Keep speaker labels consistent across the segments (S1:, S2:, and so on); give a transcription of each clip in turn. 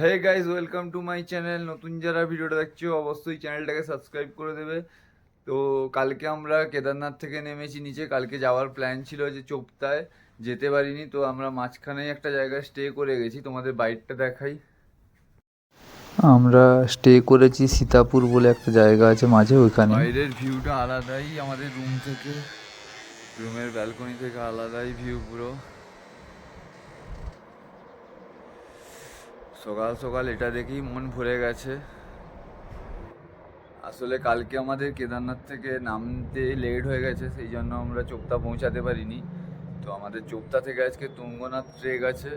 S1: Hey guys welcome to my channel নতুন যারা ভিডিওটা দেখছ অবশ্যই চ্যানেলটাকে সাবস্ক্রাইব করে দেবে। তো কালকে আমরা কেদারনাথ থেকে নেমেছি নিচে। কালকে যাওয়ার প্ল্যান ছিল যে চোপতায় যেতে পারিনি তো আমরা মাঝখানেই একটা জায়গায় স্টে করে গেছি। তোমাদের বাইকটা দেখাই।
S2: আমরা স্টে করেছি সীতাপুর বলে একটা জায়গা আছে মাঝে ওইখানে।
S1: বাইরের ভিউটা আলাদাই আমাদের রুম থেকে। রুমের ব্যালকনি থেকে আলাদাই ভিউ পুরো। সকাল সকাল এটা দেখেই মন ভরে গেছে। আসলে কালকে আমাদের কেদারনাথ থেকে নামতে লেট হয়ে গেছে, সেই জন্য আমরা চোপতা পৌঁছাতে পারিনি। তো আমাদের চোপতা থেকে আজকে তুঙ্গনাথ ট্রেক আছে।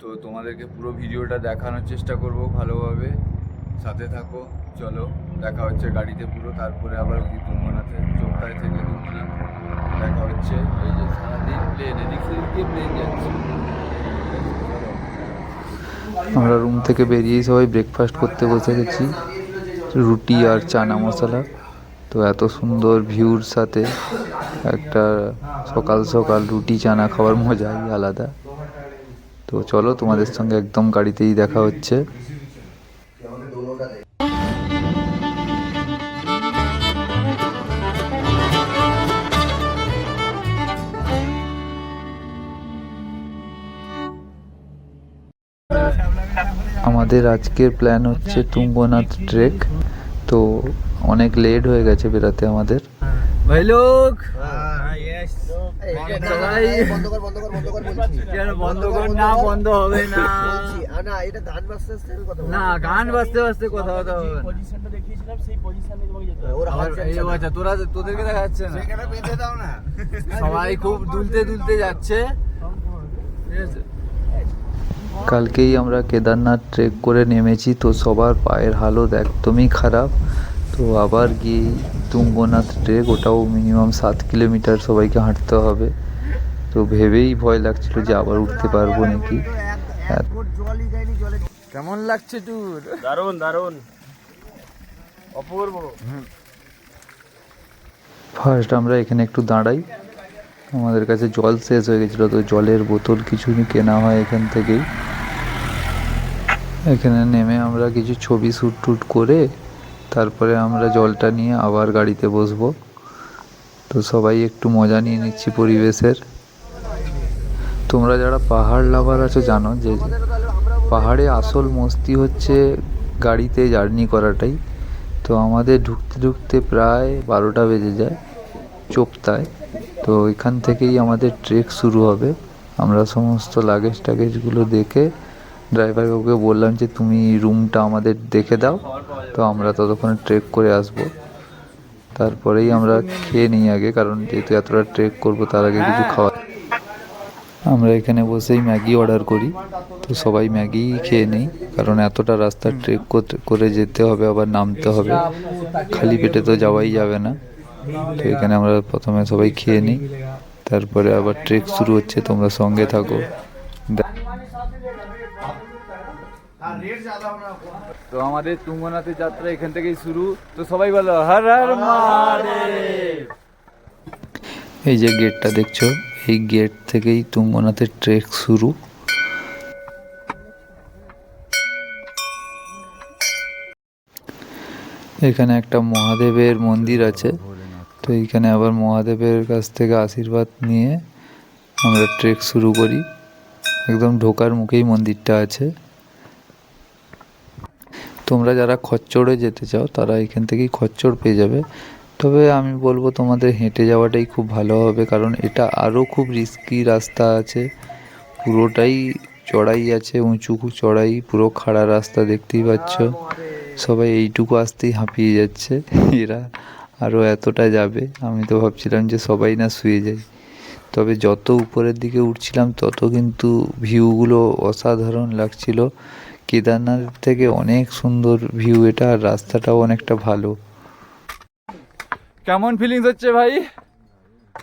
S1: তো তোমাদেরকে পুরো ভিডিওটা দেখানোর চেষ্টা করব ভালোভাবে। সাথে থাকো, চলো, দেখা হচ্ছে গাড়িতে পুরো, তারপরে আবার তুঙ্গনাথে চোপতায় থেকে তুঙ্গনাথ দেখা হচ্ছে। এই যে সারাদিন প্লেন এদিক সেদিক প্লেন যাচ্ছে।
S2: আমরা রুম থেকে বেরিয়েই সবাই ব্রেকফাস্ট করতে বসে গেছি। রুটি আর চানা মশলা। তো এত সুন্দর ভিউর সাথে একটা সকাল সকাল রুটি, চানা খাওয়ার মজাই আলাদা। তো চলো তোমাদের সঙ্গে একদম গাড়িতেই দেখা হচ্ছে। আমাদের আজকের প্ল্যান হচ্ছে তুঙ্গনাথ ট্রেক তো অনেক লেট হয়ে গেছে বেরাতে আমাদের।
S1: ভাই লোক!
S3: সবাই বন্ধ কর বন্ধ কর বন্ধ কর বলছি।
S1: কেন বন্ধ কর না বন্ধ হবে না।
S3: না গান বাজতে বাজতে কথা বলব।
S1: না গান বাজতে বাজতে কথা কথা হবে না।
S4: পজিশনটা দেখিয়েছিলাম সেই পজিশনে তোমাকে যেতে হবে।
S3: ওরা
S1: আবার
S3: হাত
S1: এই
S3: চাচ্ছে
S1: আচ্ছা তোরা তোদেরকে দেখা যাচ্ছে না। সবাই খুব দুলতে দুলতে যাচ্ছে। ঠিক আছে।
S2: কালকেই আমরা কেদারনাথ ট্রেক করে নেমেছি তো সবার পায়ের হালত একদমই খারাপ। তো আবার গিয়ে তুঙ্গনাথ ট্রেক ওটাও মিনিমাম সাত কিলোমিটার সবাইকে হাঁটতে হবে। তো ভেবেই ভয় লাগছিল যে আবার উঠতে পারব নাকি।
S1: কেমন লাগছে টুর
S4: দারুণ দারুণ অপূর্ব।
S2: ফার্স্ট আমরা এখানে একটু দাঁড়াই। আমাদের কাছে জল শেষ হয়ে গেছিল, তো জলের বোতল কিছু কেনা হয় এখান থেকেই। এখানে নেমে আমরা কিছু ছবি শ্যুট টুট করে তারপরে আমরা জলটা নিয়ে আবার গাড়িতে বসবো। তো সবাই একটু মজা নিয়ে নিচ্ছি পরিবেশের। তোমরা যারা পাহাড় লাভার আছো জানো যে পাহাড়ে আসল মস্তি হচ্ছে গাড়িতে জার্নি করাটাই। তো আমাদের ঢুকতে ঢুকতে প্রায় বারোটা বেজে যায় চোপতায় তো এখান থেকেই আমাদের ট্রেক শুরু হবে। আমরা সমস্ত লাগেজ টাগেজগুলো দেখে ড্রাইভার কাকুকে বললাম যে, তুমি রুমটা আমাদের দেখে দাও। তো আমরা ততক্ষণে ট্রেক করে আসব। তারপরেই আমরা খেয়ে নিই আগে, কারণ যেহেতু এতটা ট্রেক করব, তার আগে কিছু খাওয়া আমরা এখানে বসেই ম্যাগি অর্ডার করি। তো সবাই ম্যাগি খেয়ে নেই, কারণ এতটা রাস্তা ট্রেক করে যেতে হবে, আবার নামতে হবে। খালি পেটে তো যাওয়াই যাবে না। তো এখানে আমরা প্রথমে সবাই খেয়ে নিই। তারপরে আবার ট্রেক শুরু হচ্ছে তোমরা সঙ্গে থাকো।
S1: তো আমাদের তুঙ্গনাথের যাত্রা এখান থেকেই শুরু। তো সবাই বলো হর হর মহাদেব!
S2: এই যে গেটটা দেখছ এই গেট থেকেই তুঙ্গনাথের ট্রেক শুরু। এখানে একটা মহাদেবের মন্দির আছে। তো এইখানে আবার মহাদেবের কাছ থেকে আশীর্বাদ নিয়ে আমরা ট্রেক শুরু করি। একদম ঢোকার মুখেই মন্দিরটা আছে। তোমরা যারা খচ্চড়ে যেতে চাও, তারা এখান থেকেই খচ্চড় পেয়ে যাবে। তবে আমি বলব, তোমাদের হেঁটে যাওয়াটাই খুব ভালো হবে, কারণ এটা আরও খুব রিস্কি রাস্তা আছে। পুরোটাই চড়াই আছে, উঁচু চড়াই, পুরো খাড়া রাস্তা দেখতেই পাচ্ছ। সবাই এইটুকু আসতেই হাঁপিয়ে যাচ্ছে। এরা আরও এতটা যাবে। আমি তো ভাবছিলাম যে সবাই না শুয়ে যায়। তবে যত উপরের দিকে উঠছিলাম তত কিন্তু ভিউগুলো অসাধারণ লাগছিল। কেদারনাথ থেকে অনেক সুন্দর ভিউ এটা আর রাস্তাটাও অনেকটা ভালো।
S1: কেমন ফিলিংস হচ্ছে ভাই?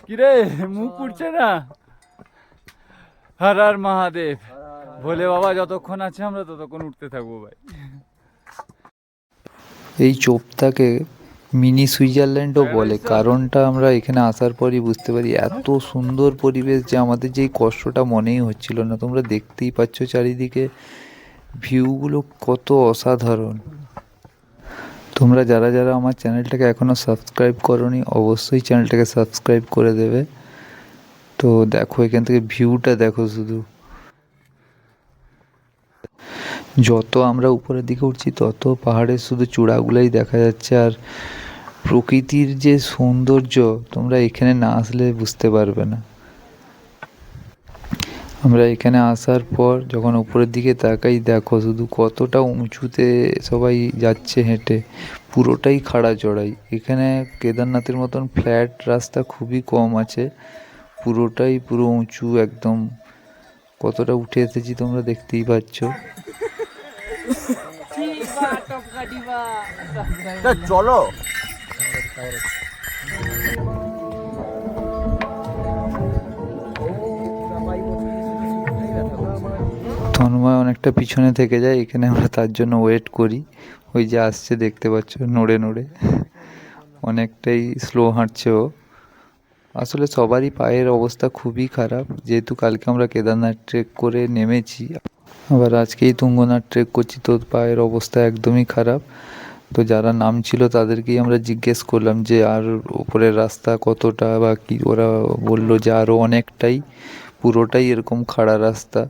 S1: কিরে মুখ পুড়ছে না? হর হর মহাদেব। ভোলে বাবা যতক্ষণ আছে আমরা ততক্ষণ উঠতে থাকব ভাই।
S2: এই চোপতাকে মিনি সুইজারল্যান্ডও বলে। কারণটা আমরা এখানে আসার পরই বুঝতে পারি এত সুন্দর পরিবেশ যে আমাদের যেই কষ্টটা মনেই হচ্ছিল না। তোমরা দেখতেই পাচ্ছ চারিদিকে ভিউগুলো কত অসাধারণ। তোমরা যারা যারা আমার চ্যানেলটাকে এখনও সাবস্ক্রাইব করনি অবশ্যই চ্যানেলটাকে সাবস্ক্রাইব করে দেবে। তো দেখো এখান থেকে ভিউটা দেখো শুধু। যত আমরা উপরের দিকে উঠছি, তত পাহাড়ের শুধু চূড়াগুলোই দেখা যাচ্ছে। আর প্রকৃতির যে সৌন্দর্য, তোমরা এখানে না আসলে বুঝতে পারবে না। আমরা এখানে আসার পর যখন উপরের দিকে তাকাই, দেখো শুধু কতটা উঁচুতে সবাই যাচ্ছে হেঁটে, পুরোটাই খাড়া চড়াই। এখানে কেদারনাথের মতন ফ্ল্যাট রাস্তা খুবই কম আছে, পুরোটাই পুরো উঁচু একদম। কতটা উঠে এসেছি তোমরা দেখতেই পাচ্ছ।
S3: চলো।
S2: তন্ময় অনেকটা পিছনে থেকে যায় এখানে আমরা তার জন্য ওয়েট করি। ওই যে আসছে দেখতে পাচ্ছ নড়ে নড়ে। অনেকটাই স্লো হাঁটছে ও। আসলে সবারই পায়ের অবস্থা খুবই খারাপ। যেহেতু কালকে আমরা কেদারনাথ ট্রেক করে নেমেছি আবার আজকেই তুঙ্গনাথ ট্রেক করছি তো পায়ের অবস্থা একদমই খারাপ। তো যারা নাম ছিল তাদেরকেই আমরা জিজ্ঞেস করলাম যে, আর উপরের রাস্তা কতটা? বা কি ওরা বলল যে আরও অনেকটাই। পুরোটাই এরকম খাড়া রাস্তা।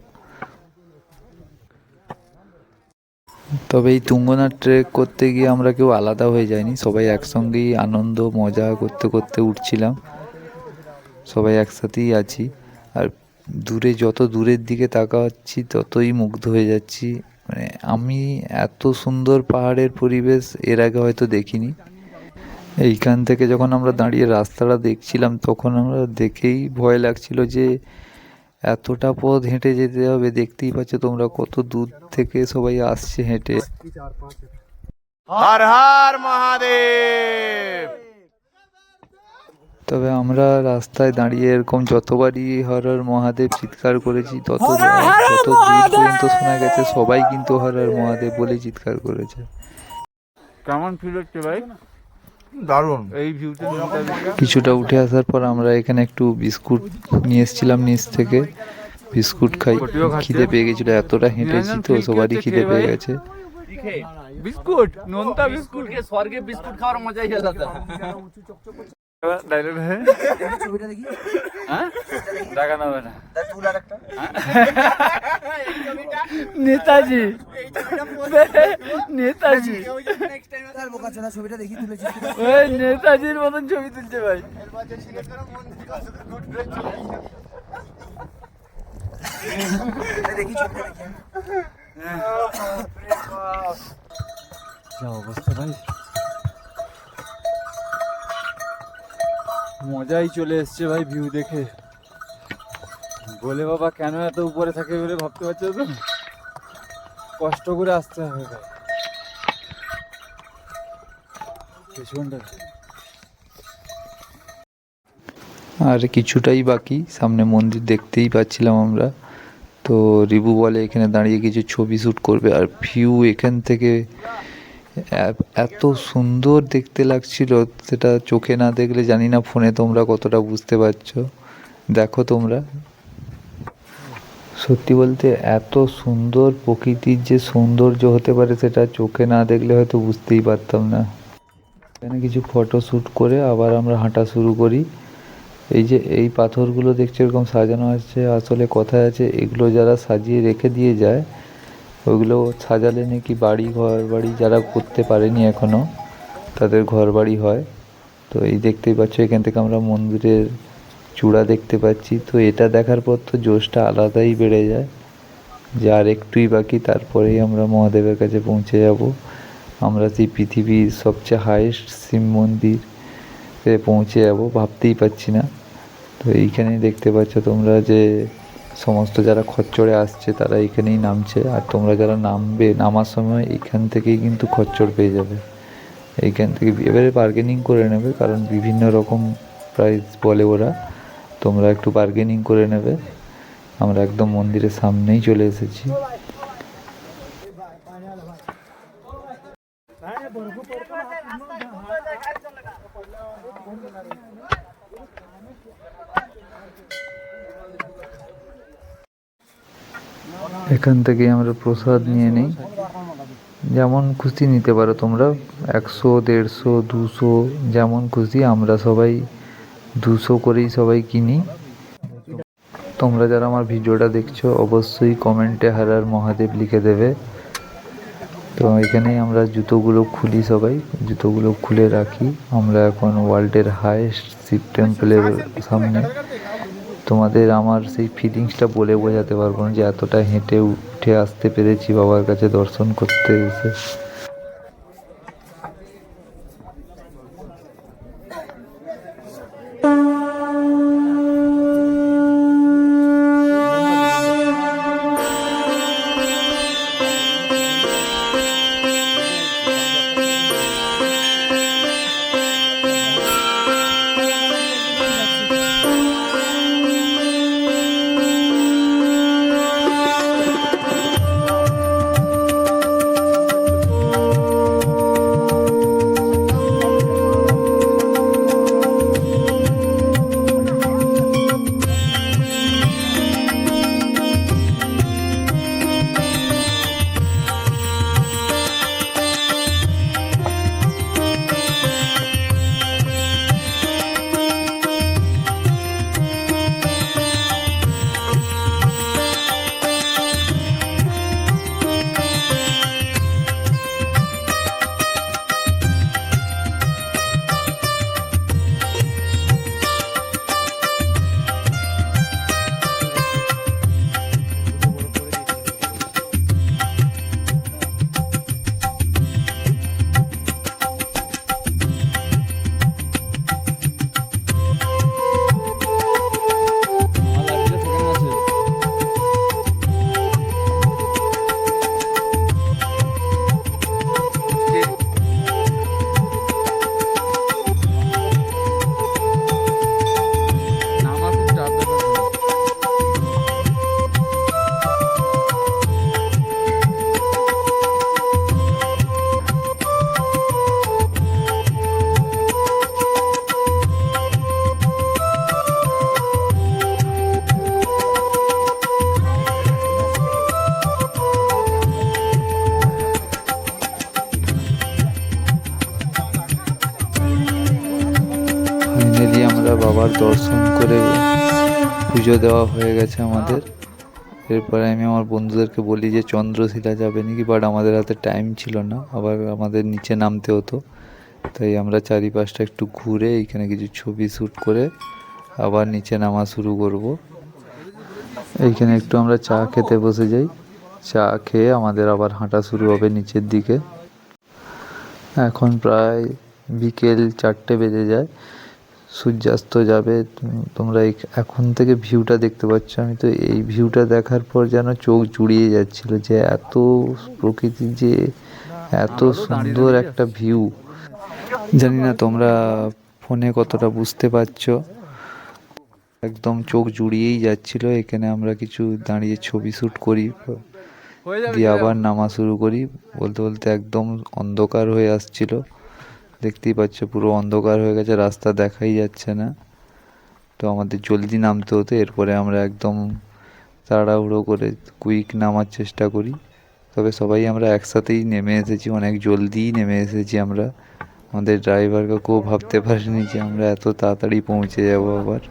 S2: তবে এই তুঙ্গনাথ ট্রেক করতে গিয়ে আমরা কেউ আলাদা হয়ে যায়নি সবাই একসঙ্গেই আনন্দ, মজা করতে করতে উঠছিলাম। সবাই একসাথেই আছি। আর দূরে, যত দূরের দিকে তাকাচ্ছি, ততই মুগ্ধ হয়ে যাচ্ছি। মানে আমি এত সুন্দর পাহাড়ের পরিবেশ এর আগে হয়তো দেখিনি। এইখান থেকে যখন আমরা দাঁড়িয়ে রাস্তাটা দেখছিলাম, তখন আমরা দেখেই ভয় লাগছিল যে, এতটা পথ হেঁটে যেতে হবে। দেখতেই পাচ্ছ তোমরা কত দূর থেকে সবাই আসছে হেঁটে।
S5: হর হর মহাদেব!
S2: তবে আমরা রাস্তায় দাঁড়িয়ে এরকম যতবারই হরর মহাদেব চিৎকার করেছি তত তত দূর পর্যন্ত শোনা গেছে সবাই কিন্তু হরর মহাদেব বলে চিৎকার করেছে।
S1: কেমন ফিল হচ্ছে ভাই?
S5: দারুণ।
S1: এই ভিউতে
S2: কিছুটা উঠে আসার পর আমরা এখানে একটু বিস্কুট নিয়ে এসেছিলাম নিচ থেকে। বিস্কুট খাই খিদে পেয়ে গেছিল এতটা হেঁটেছি তো সবারই খিদে পেয়ে গেছে।
S1: Biscuit biscuit.
S4: স্বর্গে বিস্কুট খাওয়ার মজাই
S1: আলাদা। হ্যাঁ? হ্যাঁ? নেতাজি। নেতাজি। নেতাজির মতন ছবি তুলছে ভাই। যা অবস্থা ভাই। মজাই চলে এসছে ভাই ভিউ দেখে। বলে বাবা, কেন এত উপরে থাকে বলে ভাবতে পারছ তো? কষ্ট করে আসতে হবে ভাই। পেছনটা।
S2: আর কিছুটাই বাকি, সামনে মন্দির দেখতেই পাচ্ছিলাম আমরা। তো রিবু বলে এখানে দাঁড়িয়ে কিছু ছবি শ্যুট করবে, আর ভিউ এখান থেকে এত সুন্দর দেখতে লাগছিল, সেটা চোখে না দেখলে জানি না ফোনে তোমরা কতটা বুঝতে পারছ। দেখো তোমরা। সত্যি বলতে এত সুন্দর প্রকৃতির যে সৌন্দর্য হতে পারে, সেটা চোখে না দেখলে হয়তো বুঝতেই পারতাম না। এখানে কিছু ফটো শ্যুট করে আবার আমরা হাঁটা শুরু করি। এই যে এই পাথরগুলো দেখছি এরকম সাজানো আছে, আসলে কথায় আছে, এগুলো যারা সাজিয়ে রেখে দিয়ে যায় ওইগুলো সাজালে নাকি বাড়ি ঘর বাড়ি যারা করতে পারেনি এখনও, তাদের ঘর বাড়ি হয়। তো এই দেখতেই পাচ্ছ, এখান থেকে আমরা মন্দিরের চূড়া দেখতে পাচ্ছি। তো এটা দেখার পর তো জোশটা আলাদাই বেড়ে যায়। যে আর একটুই বাকি, তারপরেই আমরা মহাদেবের কাছে পৌঁছে যাব। আমরা সেই পৃথিবীর সবচেয়ে হাইয়েস্ট শিব মন্দিরে পৌঁছে যাব, ভাবতেই পারছি না। তো এইখানেই দেখতে পাচ্ছ তোমরা যে সমস্ত যারা খচ্চরে আসছে, তারা এখানেই নামছে। আর তোমরা যারা নামবে, নামার সময় এখান থেকেই কিন্তু খচ্চর পেয়ে যাবে। এইখান থেকে এবারে বার্গেনিং করে নেবে, কারণ বিভিন্ন রকম প্রাইস বলে ওরা। তোমরা একটু বার্গেনিং করে নেবে। আমরা একদম মন্দিরের সামনেই চলে এসেছি। এখান থেকে আমরা প্রসাদ নিয়ে নিই। যেমন খুশি নিতে পারো তোমরা, একশো, দেড়শো, দুশো, যেমন খুশি আমরা সবাই দুশো করেই সবাই কিনি। তোমরা যারা আমার ভিডিওটা দেখছ, অবশ্যই কমেন্টে হারার মহাদেব লিখে দেবে। তো এখানেই আমরা জুতোগুলো খুলি সবাই, জুতোগুলো খুলে রাখি। আমরা এখন ওয়ার্ল্ডের হাইয়েস্ট শিব টেম্পলের সামনে। তোমাদের আমার সেই ফিলিংসটা বলে বোঝাতে পারব না যে এতটা হেঁটে উঠে আসতে পেরেছি বাবার কাছে দর্শন করতে এসে। বাবার দর্শন করে পুজো দেওয়া হয়ে গেছে আমাদের। এরপরে আমি আমার বন্ধুদেরকে বলি যে, চন্দ্রশিলা যাবে নাকি? বাট আমাদের হাতে টাইম ছিল না, আবার আমাদের নিচে নামতে হতো। তাই আমরা চারিপাশটা একটু ঘুরে এইখানে কিছু ছবি শ্যুট করে আবার নিচে নামা শুরু করব। এইখানে একটু আমরা চা খেতে বসে যাই। চা খেয়ে আমাদের আবার হাঁটা শুরু হবে নিচের দিকে। এখন প্রায় বিকেল চারটে বেজে যায়। সূর্যাস্ত যাবে তোমরা এখন থেকে ভিউটা দেখতে পাচ্ছ। আমি তো এই ভিউটা দেখার পর যেন চোখ জুড়িয়ে যাচ্ছিল যে এত প্রকৃতি যে এত সুন্দর একটা ভিউ। জানি না তোমরা ফোনে কতটা বুঝতে পারছ। একদম চোখ জুড়িয়েই যাচ্ছিল। এখানে আমরা কিছু দাঁড়িয়ে ছবি শ্যুট করি দিয়ে আবার নামা শুরু করি। বলতে বলতে একদম অন্ধকার হয়ে আসছিল। দেখতেই পাচ্ছ, পুরো অন্ধকার হয়ে গেছে, রাস্তা দেখাই যাচ্ছে না। তো আমাদের জলদি নামতে হতো, এরপরে আমরা একদম তাড়াহুড়ো করে কুইক নামার চেষ্টা করি। তবে সবাই আমরা একসাথেই নেমে এসেছি, অনেক জলদিই নেমে এসেছি আমরা। আমাদের ড্রাইভারকে কেউ ভাবতে পারেনি যে আমরা এত তাড়াতাড়ি পৌঁছে যাব আবার।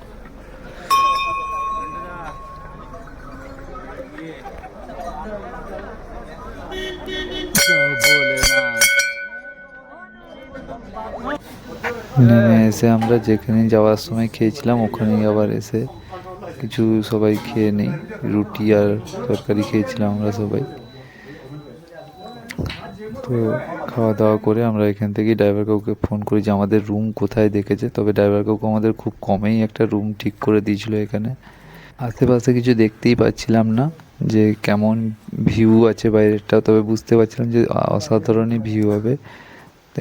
S2: নেমে এসে আমরা যেখানে যাওয়ার সময় খেয়েছিলাম ওখানেই আবার এসে কিছু সবাই খেয়ে নেই। রুটি আর তরকারি খেয়েছিলাম আমরা সবাই। তো খাওয়া দাওয়া করে আমরা এখান থেকেই ড্রাইভার কাউকে ফোন করি যে, আমাদের রুম কোথায় দেখেছে? তবে ড্রাইভার কাউকে আমাদের খুব কমেই একটা রুম ঠিক করে দিয়েছিল এখানে। আশেপাশে কিছু দেখতেই পাচ্ছিলাম না যে, কেমন ভিউ আছে বাইরেরটা তবে বুঝতে পারছিলাম যে অসাধারণই ভিউ হবে।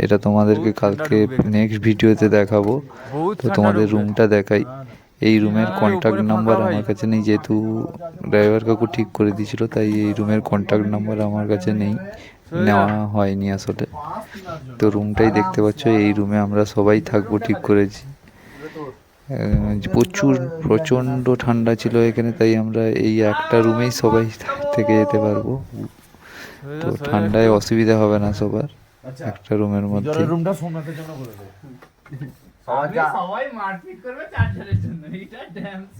S2: এটা তোমাদেরকে কালকে নেক্সট ভিডিওতে দেখাবো। তো তোমাদের রুমটা দেখাই। এই রুমের কন্ট্যাক্ট নাম্বার আমার কাছে নেই যেহেতু ড্রাইভার কাকু ঠিক করে দিয়েছিল তাই এই রুমের কন্ট্যাক্ট নাম্বার আমার কাছে নেই। নেওয়া হয়নি আসলে। তো রুমটাই দেখতে পাচ্ছ এই রুমে আমরা সবাই থাকব ঠিক করেছি। প্রচুর প্রচণ্ড ঠান্ডা ছিল এখানে তাই আমরা এই একটা রুমেই সবাই থেকে যেতে পারব। তো ঠান্ডায় অসুবিধা হবে না সবার। একটা রুমের মধ্যে।
S5: রুমটা সোনাতে জন্য করে দেবে।
S4: সবাই মারপিট করবে চার্জারের জন্য এটা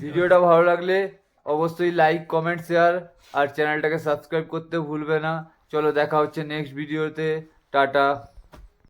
S1: ভিডিওটা ভালো লাগলে অবশ্যই লাইক কমেন্ট শেয়ার আর চ্যানেলটাকে সাবস্ক্রাইব করতে ভুলবে না। চলো দেখা হচ্ছে নেক্সট ভিডিওতে টাটা।